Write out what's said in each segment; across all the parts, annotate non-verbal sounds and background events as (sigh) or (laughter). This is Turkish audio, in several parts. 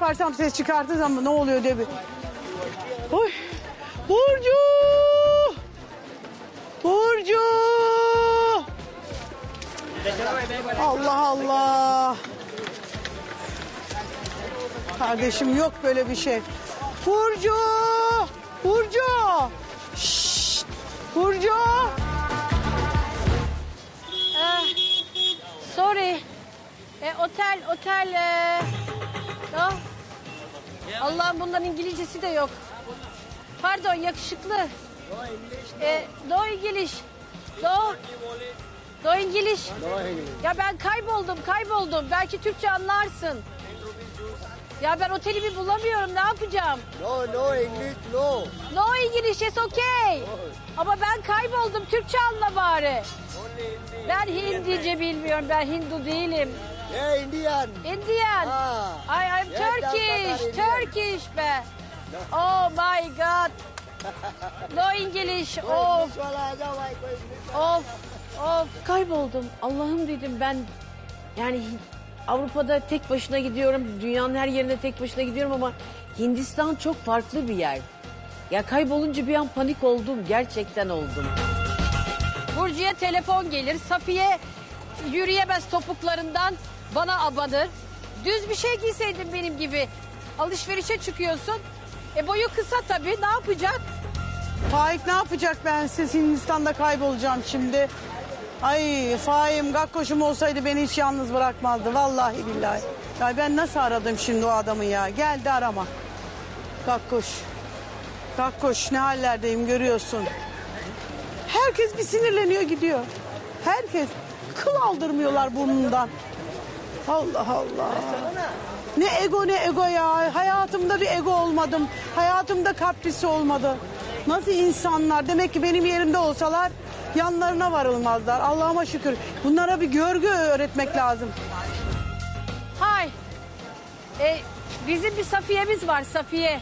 yaparsam ses çıkartırız ama ne oluyor diye bir. Oy. Burcu! Burcu! Allah Allah. Kardeşim yok böyle bir şey. Burcu! Burcu! Şşt! Burcu! Eh, sorry. E, otel, otel. E, oh. Allah'ım bundan İngilizcesi de yok. Pardon yakışıklı. E, no İngiliz. No. No İngiliz. Ya ben kayboldum, kayboldum. Belki Türkçe anlarsın. Ya ben otelimi bulamıyorum. Ne yapacağım? No, no English, no. No İngiliz, yes okay. Ama ben kayboldum. Türkçe anla bari. Ben Hindice bilmiyorum. Ben Hindu değilim. Yeah, Indian. Indian. Ah. I, I'm yeah, Turkish. Indian. Turkish be. No. Oh my God. No English. Of. Oh. Of. Of. Kayboldum. Allah'ım dedim ben. Yani Avrupa'da tek başına gidiyorum. Dünyanın her yerine tek başına gidiyorum ama Hindistan çok farklı bir yer. Ya kaybolunca bir an panik oldum. Gerçekten oldum. Burcu'ya telefon gelir. Safiye yürüyemez topuklarından bana abanır. Düz bir şey giyseydin benim gibi. Alışverişe çıkıyorsun. E boyu kısa tabii. Ne yapacak? Faik ne yapacak ben siz Hindistan'da kaybolacağım şimdi. Ay Faik'im Gakkoş'um olsaydı beni hiç yalnız bırakmazdı vallahi billahi. Ya ben nasıl aradım şimdi o adamı ya geldi arama. Gakkoş. Gakkoş ne hallerdeyim görüyorsun. Herkes bir sinirleniyor gidiyor. Herkes kıl aldırmıyorlar burnundan. Allah Allah. Ne ego ne ego ya. Hayatımda bir ego olmadım. Hayatımda kaprisi olmadı. Nasıl insanlar? Demek ki benim yerimde olsalar yanlarına varılmazlar. Allah'ıma şükür. Bunlara bir görgü öğretmek lazım. Hay. E, bizim bir Safiye'miz var Safiye.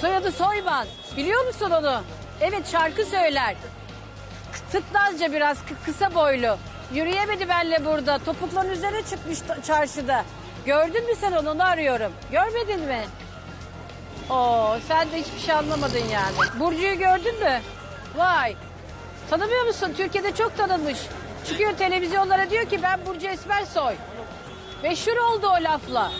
Soyadı Soyman. Biliyor musun onu? Evet şarkı söyler. Tıknazca biraz kı- kısa boylu. Yürüyemedi benle burada. Topukların üzerine çıkmış çarşıda. Gördün mü sen onu? Onu arıyorum. Görmedin mi? Oo, sen de hiçbir şey anlamadın yani. Burcu'yu gördün mü? Vay. Tanımıyor musun? Türkiye'de çok tanınmış. Çıkıyor televizyonlara diyor ki ben Burcu Esmersoy. Meşhur oldu o lafla.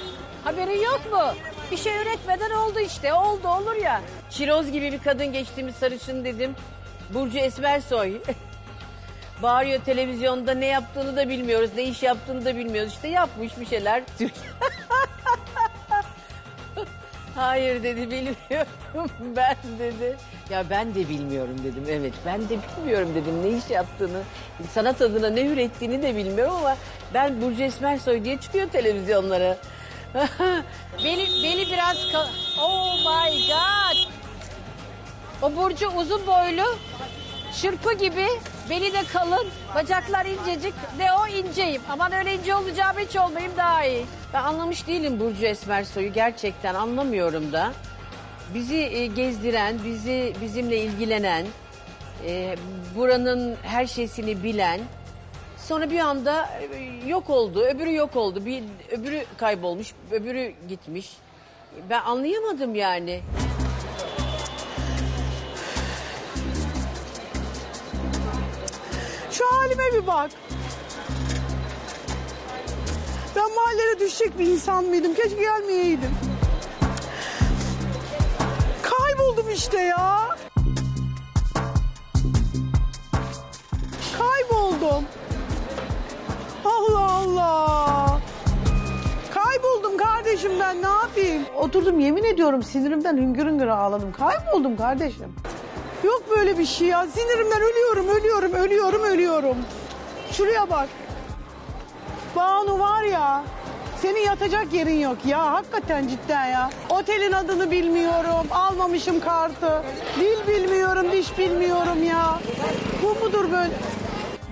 Haberin yok mu? Bir şey üretmeden oldu işte. Oldu olur ya. Çiroz gibi bir kadın geçtiğimiz sarışın dedim. Burcu Esmersoy. (laughs) Bağırıyor televizyonda ne yaptığını da bilmiyoruz. Ne iş yaptığını da bilmiyoruz. İşte yapmış bir şeyler. (laughs) Hayır dedi bilmiyorum (laughs) ben dedi. Ya ben de bilmiyorum dedim evet ben de bilmiyorum dedim ne iş yaptığını sanat adına ne ürettiğini de bilmiyorum ama ben Burcu Esmersoy diye çıkıyor televizyonlara. (laughs) beli, beli biraz oh my god. O Burcu uzun boylu çırpı gibi beli de kalın bacaklar incecik de o inceyim. Aman öyle ince olacağım hiç olmayayım daha iyi. Ben anlamış değilim Burcu Esmersoy'u gerçekten anlamıyorum da. Bizi e, gezdiren, bizi bizimle ilgilenen, e, buranın her şeysini bilen, sonra bir anda e, yok oldu, öbürü yok oldu, bir öbürü kaybolmuş, öbürü gitmiş. Ben anlayamadım yani. Şu halime bir bak. Ben mahallere düşecek bir insan mıydım? Keşke gelmeyeydim. Kayboldum işte ya. Kayboldum. Allah Allah. Kayboldum kardeşim ben ne yapayım? Oturdum yemin ediyorum sinirimden hüngür hüngür ağladım. Kayboldum kardeşim. Yok böyle bir şey ya. Sinirimden ölüyorum, ölüyorum, ölüyorum. Şuraya bak. Banu var ya. Senin yatacak yerin yok ya. Hakikaten cidden ya. Otelin adını bilmiyorum. Almamışım kartı. Dil bilmiyorum, diş bilmiyorum ya. Bu mudur böyle?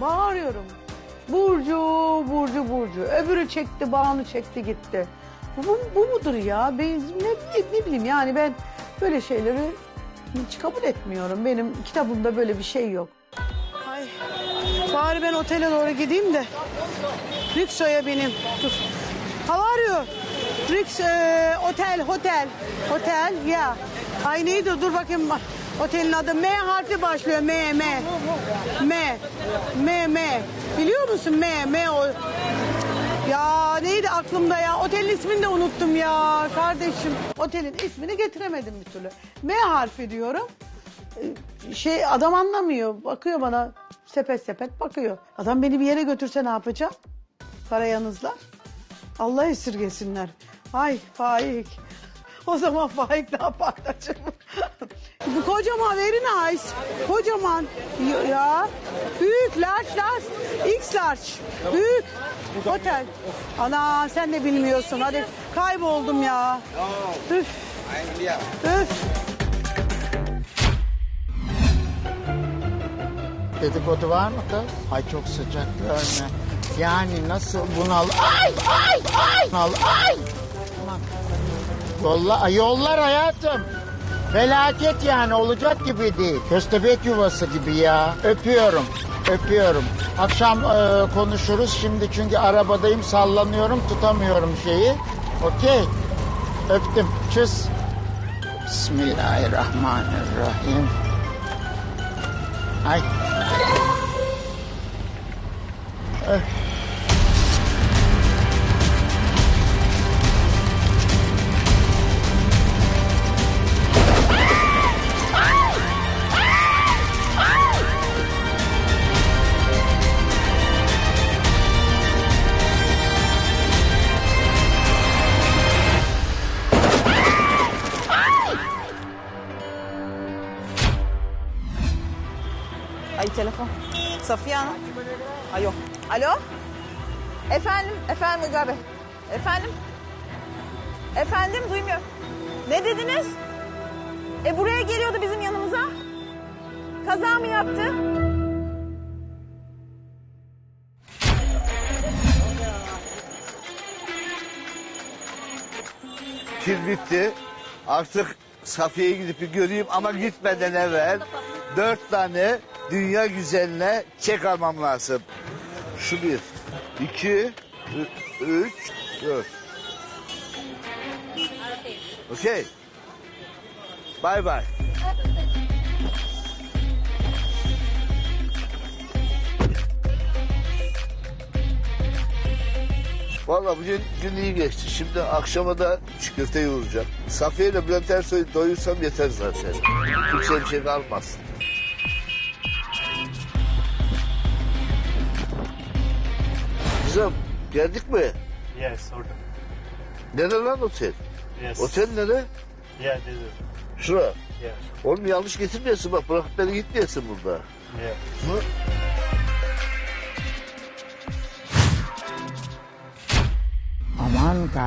Bağırıyorum. Burcu, Burcu, Burcu. Öbürü çekti, Banu çekti gitti. Bu, bu mudur ya? Ben ne, ne bileyim yani ben böyle şeyleri hiç kabul etmiyorum. Benim kitabımda böyle bir şey yok. Bari ben otele doğru gideyim de Lükso'ya bineyim. Dur. Hava arıyor. Rix e, otel, hotel. Otel, ya. Ay neydi dur bakayım. Otelin adı M harfi başlıyor. M, M. M. M, M. Biliyor musun M, M o. Ya neydi aklımda ya? Otelin ismini de unuttum ya kardeşim. Otelin ismini getiremedim bir türlü. M harfi diyorum. Şey adam anlamıyor. Bakıyor bana sepet sepet bakıyor. Adam beni bir yere götürse ne yapacağım? Para yanızlar. Allah esirgesinler. Ay Faik. O zaman Faik ne acaba? (laughs) Bu kocaman very nice. Kocaman. Ya- Ya. Büyük, large, large. X large. Büyük. Otel. Ana sen de bilmiyorsun. Hadi kayboldum ya. Üf. Üf. Dedikodu var mı kız? Ay çok sıcak görme. Yani nasıl bunal... Ay ay ay! Bunal ay! Aman. Yolla, ay yollar hayatım. Felaket yani olacak gibi değil. Köstebek yuvası gibi ya. Öpüyorum. Öpüyorum. Akşam e, konuşuruz şimdi çünkü arabadayım sallanıyorum tutamıyorum şeyi. Okey. Öptüm. Çüz. Bismillahirrahmanirrahim. Ay. Ay telefon. Safiye Hanım. Yok. Alo? Efendim, efendim Ilgar Bey. Efendim? Efendim duymuyorum. Ne dediniz? E buraya geliyordu bizim yanımıza. Kaza mı yaptı? Pil bitti. Artık Safiye'ye gidip bir göreyim ama gitmeden evvel dört tane dünya güzeline çek almam lazım. Şu bir, iki, üç, dört. Okey. Bye bye. Vallahi bugün gün iyi geçti. Şimdi akşama da çiğ köfte yoğuracağım. Safiye ile Bülent Ersoy'u doyursam yeter zaten. Kimse bir şey kalmaz. Kızım geldik mi? Yes, orada. Nere lan otel? Yes. Otel nere? Yeah, this is. Şura. Yeah. Oğlum yanlış getirmeyesin bak bırakıp beni gitmeyesin burada. Yeah. Hı? Aman da